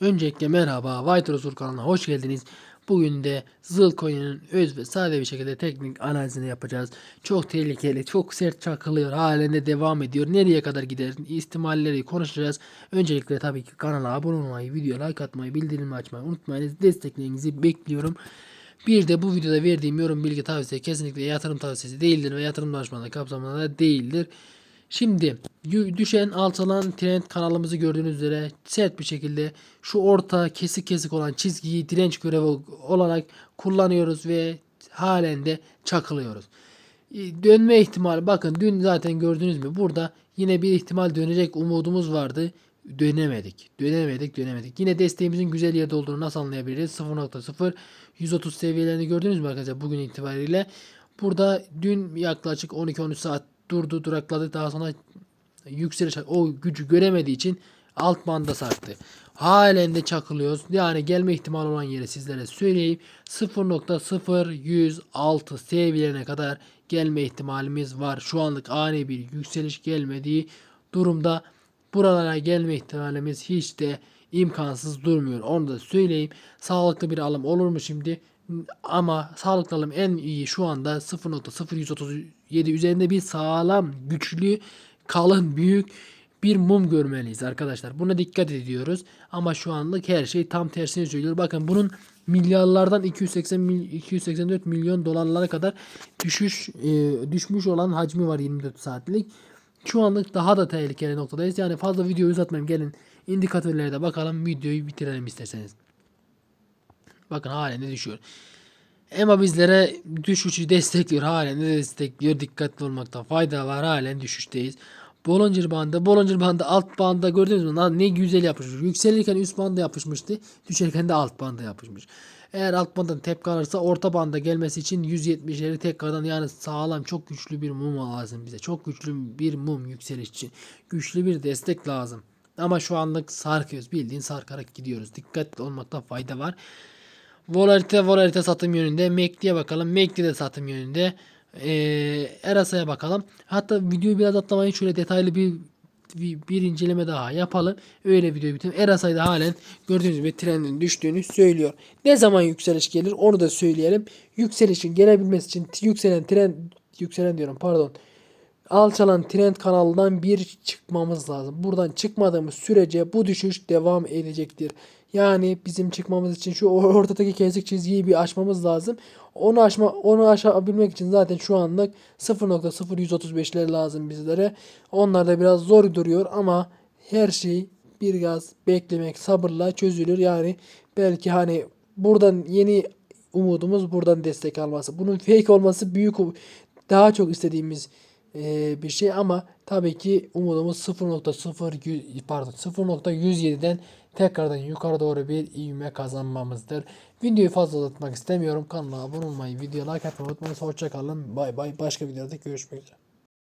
Öncelikle merhaba, White Rosur kanalına hoş geldiniz. Bugün de Zilcoin'in öz ve sade bir şekilde teknik analizini yapacağız. Çok tehlikeli, çok sert çakılıyor, halinde devam ediyor. Nereye kadar gider? İhtimalleri konuşacağız. Öncelikle tabii ki kanala abone olmayı, video like atmayı, bildirim açmayı unutmayınız. Desteklerinizi bekliyorum. Bir de bu videoda verdiğim yorum bilgi tavsiye kesinlikle yatırım tavsiyesi değildir ve yatırım danışmanlığı kapsamında da değildir. Şimdi düşen alçalan trend kanalımızı gördüğünüz üzere sert bir şekilde şu orta kesik kesik olan çizgiyi direnç görevi olarak kullanıyoruz ve halen de çakılıyoruz. Dönme ihtimali bakın dün zaten gördünüz mü burada yine bir ihtimal dönecek umudumuz vardı. Dönemedik. Dönemedik, dönemedik. Yine desteğimizin güzel yerde olduğunu nasıl anlayabiliriz? 0.0 130 seviyelerini gördünüz mü arkadaşlar bugün itibariyle? Burada dün yaklaşık 12-13 saat durdu, durakladı. Daha sonra yükseliş o gücü göremediği için alt banda sarktı. Halen de çakılıyoruz. Yani gelme ihtimali olan yeri sizlere söyleyeyim. 0.0106 seviyelerine kadar gelme ihtimalimiz var. Şu anlık ani bir yükseliş gelmediği durumda buralara gelme ihtimalimiz hiç de imkansız durmuyor. Onu da söyleyeyim. Sağlıklı bir alım olur mu şimdi? Ama sağlıklı alım en iyi şu anda 0.0137 üzerinde bir sağlam, güçlü, kalın, büyük bir mum görmeliyiz arkadaşlar. Buna dikkat ediyoruz. Ama şu anlık her şey tam tersini söylüyor. Bakın bunun milyarlardan 280 mil- 284 milyon dolarlara kadar düşüş e, düşmüş olan hacmi var 24 saatlik. Şu anlık daha da tehlikeli noktadayız. Yani fazla video uzatmayayım. Gelin indikatörlere de bakalım. Videoyu bitirelim isterseniz. Bakın halen de düşüyor. Ama bizlere düşüşü destekliyor. Halen de destekliyor. Dikkatli olmakta fayda var. Halen düşüşteyiz. Bollinger bandı. Bollinger bandı alt banda gördünüz mü? Lan ne güzel yapışmış. Yükselirken üst banda yapışmıştı. Düşerken de alt banda yapışmış. Eğer alt bandan tepki alırsa orta banda gelmesi için 170'leri tekrardan yani sağlam çok güçlü bir mum lazım bize. Çok güçlü bir mum yükseliş için. Güçlü bir destek lazım. Ama şu anlık sarkıyoruz. Bildiğin sarkarak gidiyoruz. Dikkatli olmakta fayda var. Volatilite volatilite satım yönünde. MACD'ye bakalım. MACD de satım yönünde. Ee, Erasa'ya bakalım. Hatta videoyu biraz atlamayın. Şöyle detaylı bir, bir, bir inceleme daha yapalım. Öyle videoyu bitirelim. Erasa'yı da halen gördüğünüz gibi trendin düştüğünü söylüyor. Ne zaman yükseliş gelir onu da söyleyelim. Yükselişin gelebilmesi için yükselen trend yükselen diyorum pardon alçalan trend kanalından bir çıkmamız lazım. Buradan çıkmadığımız sürece bu düşüş devam edecektir. Yani bizim çıkmamız için şu ortadaki kesik çizgiyi bir aşmamız lazım. Onu aşma onu aşabilmek için zaten şu anlık 0.0135'ler lazım bizlere. Onlar da biraz zor duruyor ama her şey bir gaz beklemek sabırla çözülür. Yani belki hani buradan yeni umudumuz buradan destek alması. Bunun fake olması büyük daha çok istediğimiz e, bir şey ama tabii ki umudumuz 0.0 pardon 0.107'den tekrardan yukarı doğru bir ivme kazanmamızdır. Videoyu fazla uzatmak istemiyorum. Kanala abone olmayı, video like atmayı unutmayın. Hoşça kalın. Bay bay. Başka videoda görüşmek üzere.